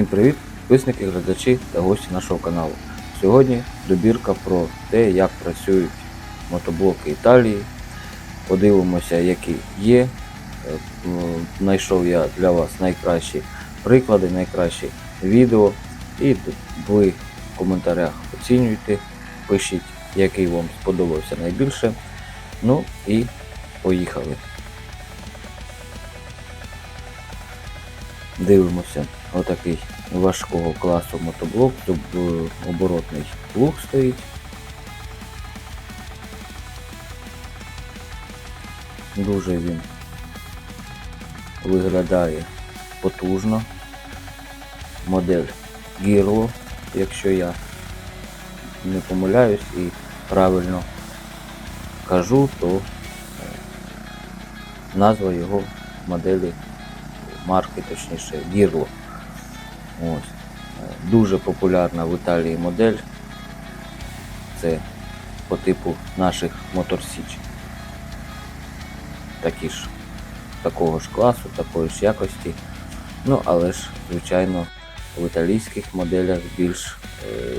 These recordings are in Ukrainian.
Всім привіт, підписники, глядачі та гості нашого каналу. Сьогодні добірка про те, як працюють мотоблоки Італії. Подивимося, які є. Е, Знайшов я для вас найкращі приклади, найкращі відео. І ви в коментарях оцінюйте, пишіть, який вам сподобався найбільше. Ну і поїхали. Дивимося, отакий важкого класу мотоблок, тут е, оборотний плуг стоїть. Дуже він виглядає потужно. Модель Гірло, якщо я не помиляюсь і правильно кажу, то е, назва його моделі марки, точніше, Гірло. Ось. Е, Дуже популярна в Італії модель. Це по типу наших Моторсіч. Такі ж, такого ж класу, такої ж якості. Ну, але ж, звичайно, в італійських моделях більш, е,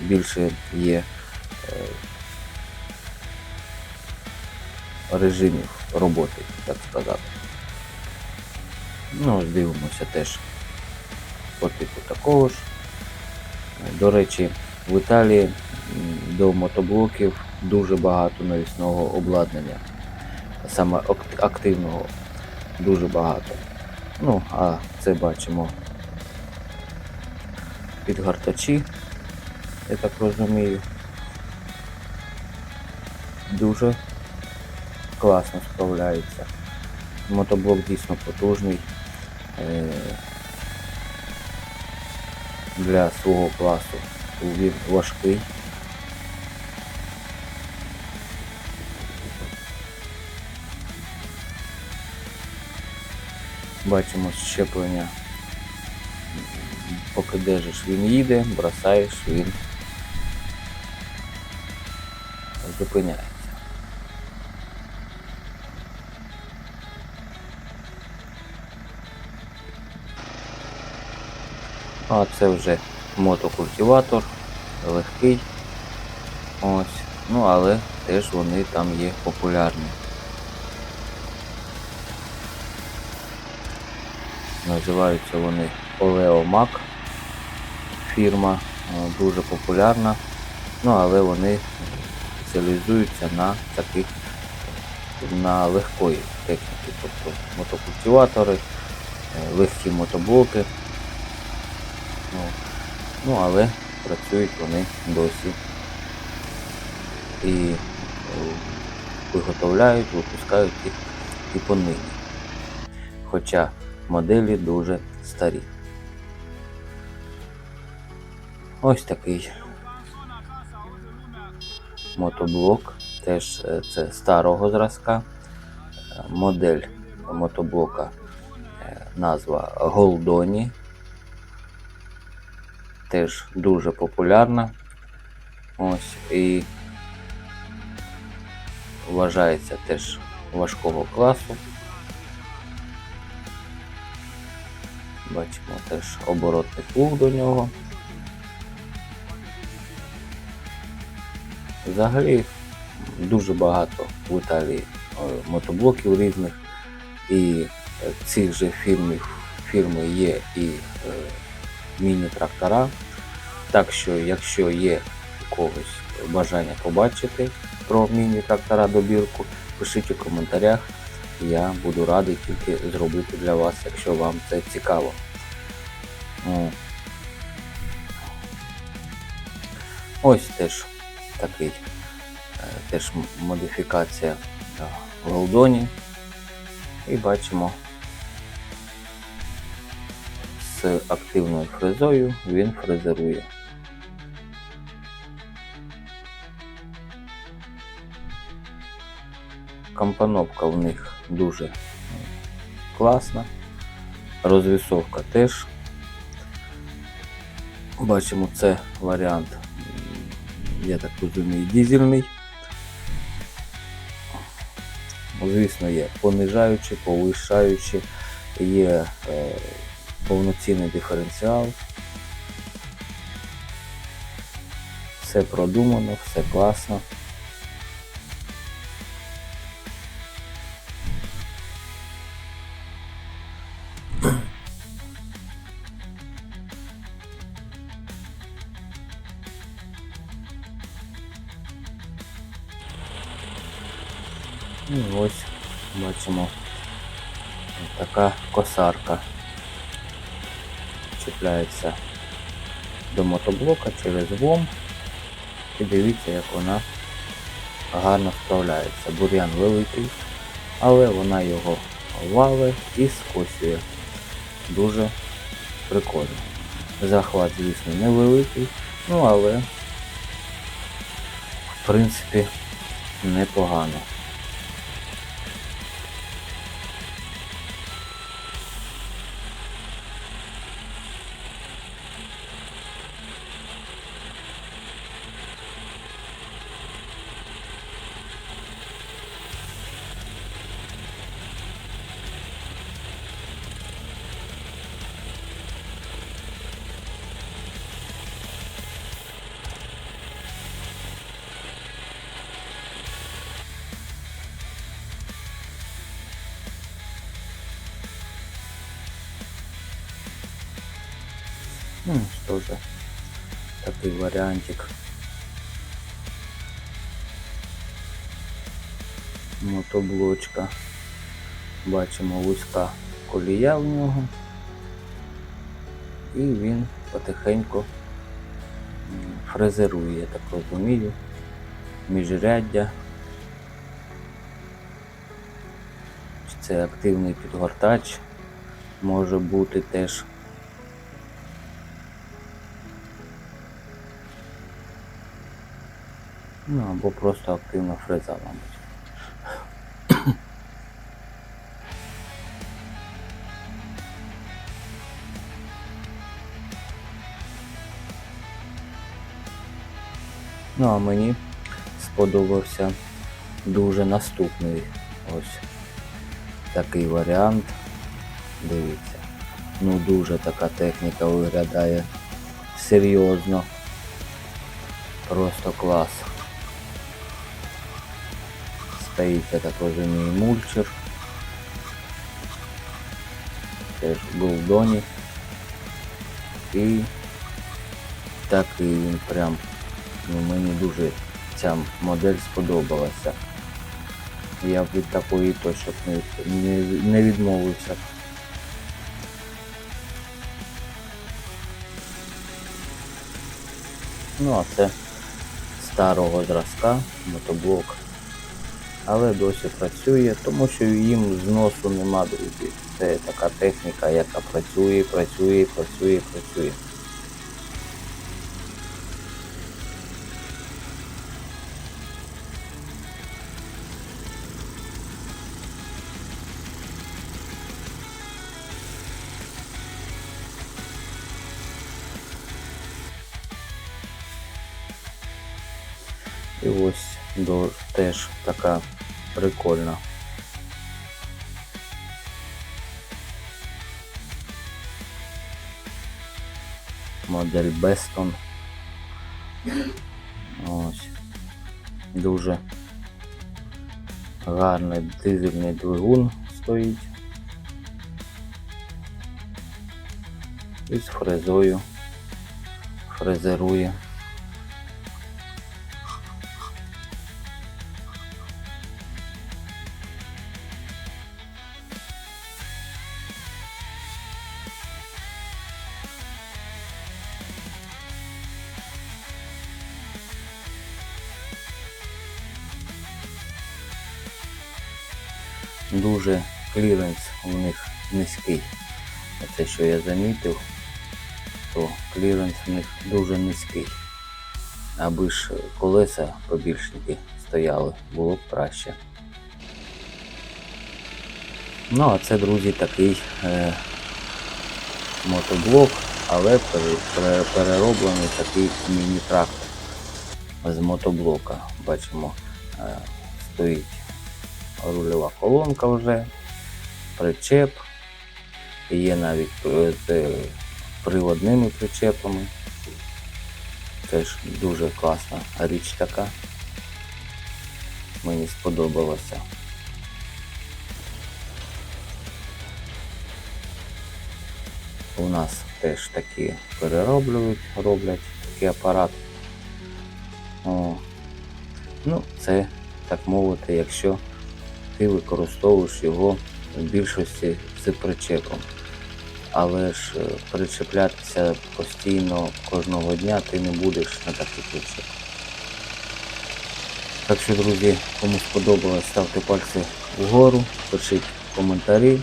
більше є е, режимів роботи, так сказати. Ну, дивимося теж по типу такого ж. До речі, в Італії до мотоблоків дуже багато навісного обладнання, саме активного, дуже багато. Ну, а це бачимо підгортачі, я так розумію. Дуже класно справляється. Мотоблок дійсно потужний. Для свого класу він важкий. Бачимо щеплення. Поки держиш, він їде, бросаєш, він зупиняється. А це вже мотокультиватор, легкий. Ось. Ну але теж вони там є популярні. Називаються вони Oleomac фірма, е, дуже популярна. Ну але вони спеціалізуються на таких на легкої техніки, тобто мотокультиватори, е, легкі мотоблоки. Ну, але працюють вони досі. І е, виготовляють, випускають їх і понині. Хоча моделі дуже старі. Ось такий мотоблок, теж е, це старого зразка. Е, Модель мотоблока назва Голдоні теж дуже популярна. Ось і вважається теж важкого класу. Бачимо теж оборотний плуг до нього. Взагалі дуже багато в Італії е, мотоблоків різних і цих же фірмів, фірми є і е, міні-трактора. Так що, якщо є у когось бажання побачити про міні-трактора добірку, пишіть у коментарях. Я буду радий тільки зробити для вас, якщо вам це цікаво. Ось теж такий е, теж модифікація в Голдоні. І бачимо з активною фрезою він фрезерує. Компоновка в них дуже класна. Розвісовка теж. Бачимо, це варіант, я так розумію, дізельний. Звісно, є понижаючі, повишаючі, є е, повноцінний диференціал. Все продумано, все класно. Бачимо така косарка чіпляється до мотоблока через ВОМ. І дивіться, як вона гарно справляється. Бур'ян великий, але вона його валить і скосює. Дуже прикольно. Захват, звісно, невеликий, ну але в принципі непогано. Ну, тоже такий варіантик. Мотоблочка. Бачимо вузька колія в нього. І він потихеньку фрезерує, я так розумію. Міжряддя. Це активний підгортач. Може бути теж. Ну, або просто активна фреза, мабуть. Ну, а мені сподобався дуже наступний ось такий варіант. Дивіться. Ну дуже така техніка виглядає серйозно. Просто клас. Стоїть, я так розумію, мульчер. Теж голдоні. І такий він прям, ну мені дуже ця модель сподобалася. Я б від такої точно не, не, не відмовився. Ну а це старого зразка, мотоблок. Але досі працює, тому що їм зносу нема, друзі. Це така техніка, яка працює, працює, працює, працює. І ось теж така прикольна. Модель Beston. Ось. Дуже гарний дизельний двигун стоїть. І з фрезою фрезерує. Дуже кліренс у них низький. Оце що я замітив, то кліренс у них дуже низький. Аби ж колеса побільшники стояли, було б краще. Ну, а це, друзі, такий е, мотоблок, але пере- пере- перероблений такий міні-трактор з мотоблока. Бачимо, е, стоїть рульова колонка вже, причеп, Є навіть е, з приводними причепами. Теж дуже класна річ така. Мені сподобалося. У нас теж такі перероблюють, роблять такий апарат. О. Ну, це, так мовити, якщо ти використовуєш його в більшості з причепом. Але ж е, причеплятися постійно кожного дня ти не будеш на такий причеп. Так що, друзі, кому сподобалось, ставте пальці вгору, пишіть коментарі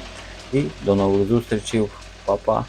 і до нових зустрічей. Па-па!